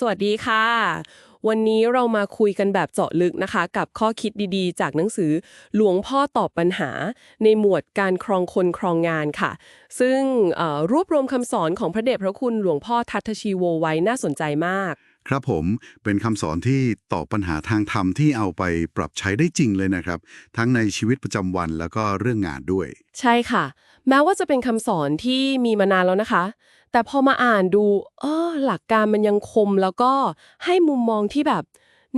สวัสดีค่ะ วันนี้เรามาคุยกันแบบเจาะลึกนะคะ กับข้อคิดดีๆ จากหนังสือหลวงพ่อตอบปัญหา ในหมวดการครองคนครองงานค่ะ ซึ่งรวบรวมคำสอนของพระเดชพระคุณหลวงพ่อทัตชีโวไว้น่าสนใจมาก ครับผมเป็นคำสอนที่ตอบปัญหาทางธรรมที่เอาไปปรับใช้ได้จริงเลยนะครับ ทั้งในชีวิตประจำวันแล้วก็เรื่องงานด้วย ใช่ค่ะ แม้ว่าจะเป็นคำสอนที่มีมานานแล้วนะคะ แต่พอมาอ่านดู เออ หลักการมันยังคมแล้วก็ให้มุมมองที่แบบ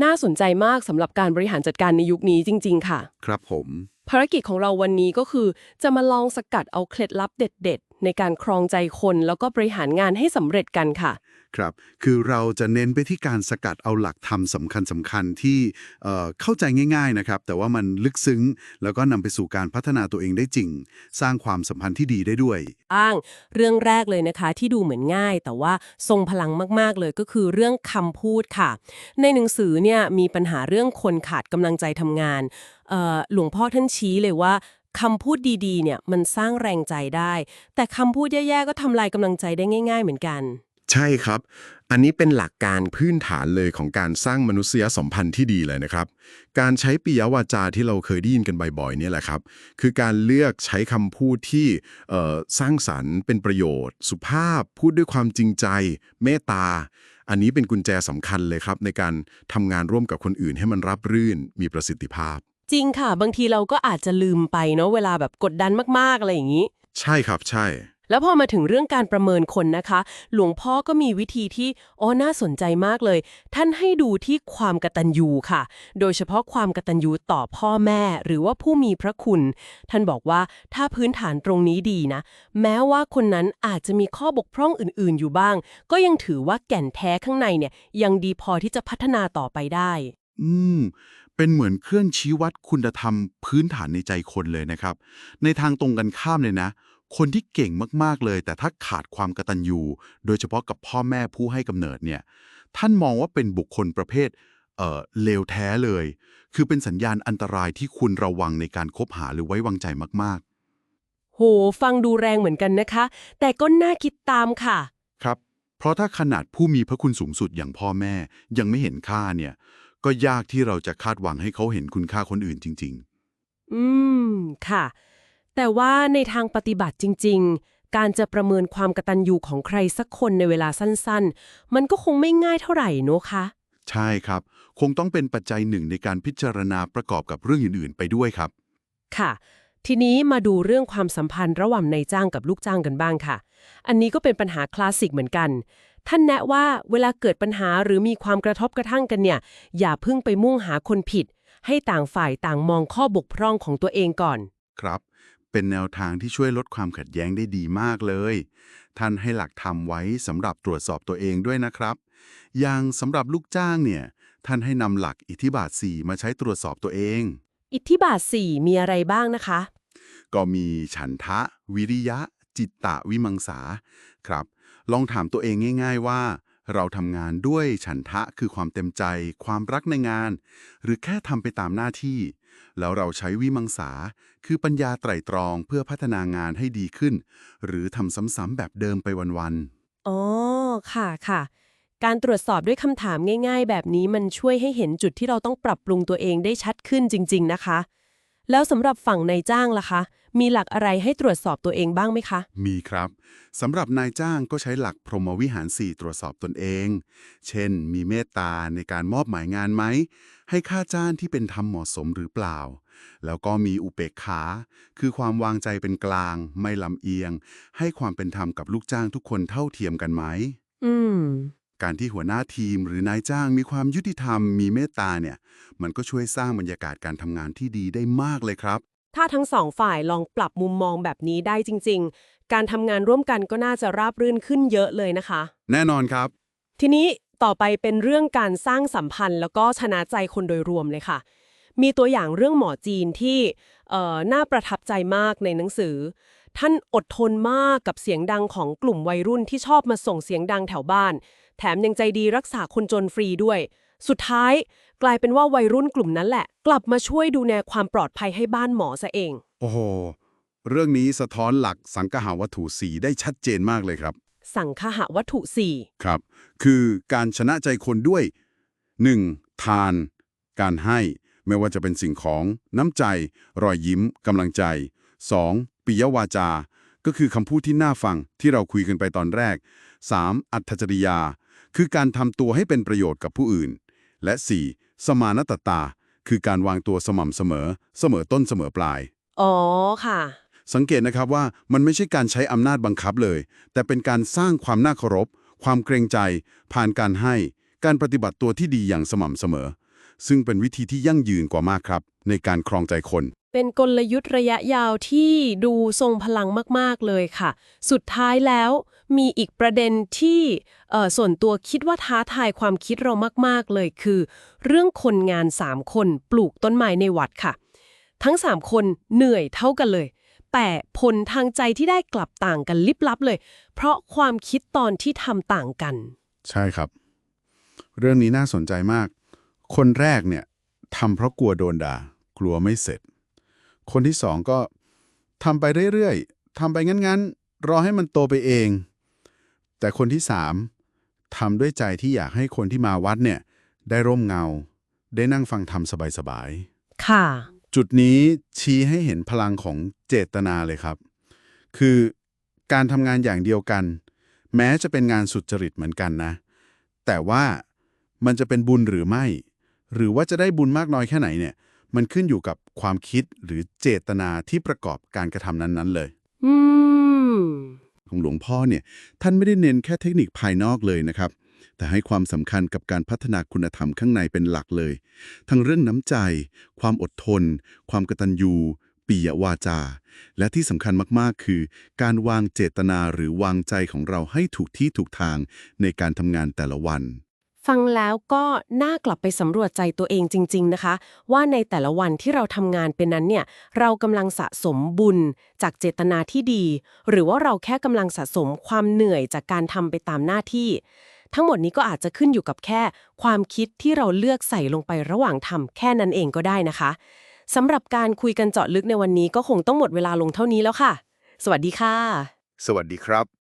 น่าสนใจมากสำหรับการบริหารจัดการในยุคนี้จริง ๆ ค่ะ ครับผม ภารกิจของเราวันนี้ก็คือ จะมาลองสกัดเอาเคล็ดลับเด็ดๆ ในการครองใจคนแล้วก็บริหารงานให้สำเร็จกันค่ะ ครับ คือเราจะเน้นไปที่การสกัดเอาหลักธรรมสำคัญสำคัญๆที่เอ่อเข้าใจง่าย ๆนะครับ แต่ว่ามันลึกซึ้ง แล้วก็นำไปสู่การพัฒนาตัวเองได้จริง สร้างความสัมพันธ์ที่ดีได้ด้วย อ้างเรื่องแรกเลยนะคะที่ดูเหมือนง่าย แต่ว่าทรงพลังมากๆเลยก็คือเรื่องคำพูดค่ะ ในหนังสือเนี่ยมีปัญหาเรื่องคนขาดกำลังใจทำงานเอ่อหลวงพ่อท่านชี้เลยว่า คำพูดดีๆ เนี่ยมันสร้างแรงใจได้ แต่คำพูดแย่ๆ ก็ทำลายกำลังใจได้ง่าย ๆ เหมือนกัน ใช่ครับ อันนี้เป็นหลักการพื้นฐานเลยของการสร้างมนุษยสัมพันธ์ที่ดีเลยนะครับ การใช้ปิยวาจาที่เราเคยได้ยินกันบ่อยๆเนี่ยแหละครับ คือการเลือกใช้คำพูดที่สร้างสรรค์เป็นประโยชน์ สุภาพพูดด้วยความจริงใจ เมตตาอันนี้เป็นกุญแจสำคัญเลยครับ ในการทำงานร่วมกับคนอื่นให้มันรับรื่นมีประสิทธิภาพ จริงค่ะ บางทีเราก็อาจจะลืมไปเนาะเวลาแบบกดดันมากๆอะไรอย่างนี้ ใช่ครับใช่ แล้วพอมาถึงเรื่องการประเมินคนนะคะ หลวงพ่อก็มีวิธีที่อ๋อน่าสนใจมากเลย ท่านให้ดูที่ความกตัญญูค่ะ โดยเฉพาะความกตัญญูต่อพ่อแม่ หรือว่าผู้มีพระคุณ ท่านบอกว่าถ้าพื้นฐานตรงนี้ดีนะ แม้ว่าคนนั้นอาจจะมีข้อบกพร่องอื่น ๆ อยู่บ้าง ก็ยังถือว่าแก่นแท้ข้างในเนี่ยยังดีพอที่จะพัฒนาต่อไปได้ อืม เป็นเหมือนเครื่องชี้วัดคุณธรรมพื้นฐานในใจคนเลยนะครับ ในทางตรงกันข้ามเลยนะ คนที่เก่งมากๆเลย แต่ถ้าขาดความกตัญญูโดยเฉพาะกับพ่อแม่ผู้ให้กำเนิดเนี่ยท่านมองว่าเป็นบุคคลประเภทเอ่อเลวแท้เลย คือเป็นสัญญาณอันตรายที่คุณระวังในการคบหาหรือไว้วางใจมากโห ฟังดูแรงเหมือนกันนะคะ แต่ก็น่าคิดตามค่ะๆครับ เพราะถ้าขนาดผู้มีพระคุณสูงสุดอย่างพ่อแม่ยังไม่เห็นค่าเนี่ย ก็ยากที่เราจะคาดหวังให้เขาเห็นคุณค่าคนอื่นจริง ๆ อืม ค่ะ แต่ว่าในทางปฏิบัติจริง ๆ การจะประเมินความกตัญญูของใครสักคนในเวลาสั้น ๆ มันก็คงไม่ง่ายเท่าไหร่เนอะคะ ใช่ครับ คงต้องเป็นปัจจัยหนึ่งในการพิจารณาประกอบกับเรื่องอื่น ๆ ไปด้วยครับ ค่ะ ทีนี้มาดูเรื่องความสัมพันธ์ระหว่างนายจ้างกับลูกจ้างกันบ้างค่ะ อันนี้ก็เป็นปัญหาคลาสสิกเหมือนกัน ท่านแนะว่าเวลาเกิดปัญหาหรือมีความกระทบกระทั่งกันเนี่ย อย่าเพิ่งไปมุ่งหาคนผิด ให้ต่างฝ่ายต่างมองข้อบกพร่องของตัวเองก่อน ครับ เป็นแนวทางที่ช่วยลดความขัดแย้งได้ดีมากเลย ท่านให้หลักธรรมไว้สำหรับตรวจสอบตัวเองด้วยนะครับ อย่างสำหรับลูกจ้างเนี่ย ท่านให้นำหลักอิทธิบาท 4 มาใช้ตรวจสอบตัวเอง อิทธิบาทสี่มีอะไรบ้างนะคะ ก็มีฉันทะ วิริยะ จิตตะวิมังสาครับ ลองถามตัวเองง่าย ๆ ว่า เราทำงานด้วยฉันทะคือความเต็มใจ ความรักในงาน หรือแค่ทำไปตามหน้าที่ แล้วเราใช้วิมังสา คือปัญญาไตร่ตรองเพื่อพัฒนางานให้ดีขึ้น หรือทำซ้ำๆแบบเดิมไปวันอ๋อค่ะค่ะการตรวจสอบด้วยคำถามง่าย ๆ แบบนี้มันช่วยให้เห็นจุดที่เราต้องปรับปรุงตัวเองได้ชัดขึ้นจริง ๆ นะคะ แล้วสำหรับฝั่งนายจ้างล่ะคะ มีหลักอะไรให้ตรวจสอบตัวเองบ้างไหมคะๆมีครับสำหรับนายจ้างก็ใช้หลักพรหมวิหาร 4 ตรวจสอบตนเอง เช่น มีเมตตาในการมอบหมายงานไหม ให้ค่าจ้างที่เป็นธรรมเหมาะสมหรือเปล่า แล้วก็มีอุเบกขา คือความวางใจเป็นกลาง ไม่ลำเอียง ให้ความเป็นธรรมกับลูกจ้างทุกคนเท่าเทียมกันไหม อืม การที่หัวหน้าทีมหรือนายจ้างมีความยุติธรรมมีเมตตาเนี่ย มันก็ช่วยสร้างบรรยากาศการทำงานที่ดีได้มากเลยครับ ถ้าทั้งสองฝ่ายลองปรับมุมมองแบบนี้ได้จริง ๆ การทำงานร่วมกันก็น่าจะราบรื่นขึ้นเยอะเลยนะคะ แน่นอนครับ ทีนี้ต่อไปเป็นเรื่องการสร้างสัมพันธ์ แล้วก็ชนะใจคนโดยรวมเลยค่ะ มีตัวอย่างเรื่องหมอจีนที่เอ่อน่าประทับใจมากในหนังสือ ท่านอดทนมากกับเสียงดังของกลุ่มวัยรุ่นที่ชอบมาส่งเสียงดังแถวบ้าน แถมยังใจดีรักษาคนจนฟรีด้วย สุดท้าย กลายเป็นว่าวัยรุ่นกลุ่มนั้นแหละ กลับมาช่วยดูแลความปลอดภัยให้บ้านหมอซะเอง โอ้โห เรื่องนี้สะท้อนหลักสังคหาวัตถุสีได้ชัดเจนมากเลยครับ สังคหวัตถุสี่ครับ คือการชนะใจคนด้วย 1. ทาน การให้ ไม่ว่าจะเป็นสิ่งของน้ำใจ รอยยิ้มกำลังใจ 2. ปิยวาจา ก็คือคำพูดที่น่าฟังที่เราคุยกันไปตอนแรก 3. อัตจริยา คือการทำตัวให้เป็นประโยชน์กับผู้อื่น และ 4. สมานตตา คือการวางตัวสม่ำเสมอ เสมอต้นเสมอปลาย อ๋อค่ะ สังเกตนะครับว่ามันไม่ใช่การใช้อำนาจบังคับเลย แต่เป็นการสร้างความน่าเคารพ ความเกรงใจ ผ่านการให้ การปฏิบัติตัวที่ดีอย่างสม่ำเสมอ ซึ่งเป็นวิธีที่ยั่งยืนกว่ามากครับ ในการครองใจคน เป็นกลยุทธ์ระยะยาวที่ดูทรงพลังมาก ๆ เลยค่ะ สุดท้ายแล้วมีอีกประเด็นที่ส่วนตัวคิดว่าท้าทายความคิดเรามาก ๆ เลยคือ เรื่องคนงาน 3 คนปลูกต้นไม้ในวัดค่ะ ทั้ง 3 คนเหนื่อยเท่ากันเลย แต่ผลทางใจที่ได้กลับต่างกันลิบลับเลย เพราะความคิดตอนที่ทำต่างกัน ใช่ครับ เรื่องนี้น่าสนใจมาก คนแรกเนี่ยทำเพราะกลัวโดนด่า กลัวไม่เสร็จ คนที่สองก็ทำไปเรื่อยๆทำไปงั้นๆ รอให้มันโตไปเอง แต่คนที่สามทำด้วยใจที่อยากให้คนที่มาวัดเนี่ยได้ร่มเงา ได้นั่งฟังธรรมสบายๆ ค่ะ จุดนี้ชี้ให้เห็นพลังของเจตนาเลยครับ คือการทำงานอย่างเดียวกัน แม้จะเป็นงานสุจริตเหมือนกันนะ แต่ว่ามันจะเป็นบุญหรือไม่ หรือว่าจะได้บุญมากน้อยแค่ไหนเนี่ย มันขึ้นอยู่กับความคิดหรือเจตนาที่ประกอบการกระทำนั้นๆเลย อืม ของหลวงพ่อเนี่ยท่านไม่ได้เน้นแค่เทคนิคภายนอกเลยนะครับ แต่ให้ความสำคัญกับการพัฒนาคุณธรรมข้างในเป็นหลักเลย ทั้งเรื่องน้ำใจ ความอดทน ความกตัญญูปียวาจา และที่สำคัญมากๆ คือ การวางเจตนาหรือวางใจของเราให้ถูกที่ถูกทางในการทำงานแต่ละวัน ฟังแล้วก็น่ากลับไปสำรวจใจตัวเองจริง ๆ นะคะ ว่าในแต่ละวันที่เราทำงานเป็นนั้นเนี่ย เรากำลังสะสมบุญจากเจตนาที่ดี หรือว่าเราแค่กำลังสะสมความเหนื่อยจากการทำไปตามหน้าที่ ทั้งหมดนี้ก็อาจจะขึ้นอยู่กับแค่ ความคิดที่เราเลือกใส่ลงไประหว่างทำแค่นั้นเองก็ได้นะคะสำหรับการคุยกันเจาะลึกในวันนี้ก็คงต้องหมดเวลาลงเท่านี้แล้วค่ะ สวัสดีค่ะ สวัสดีครับ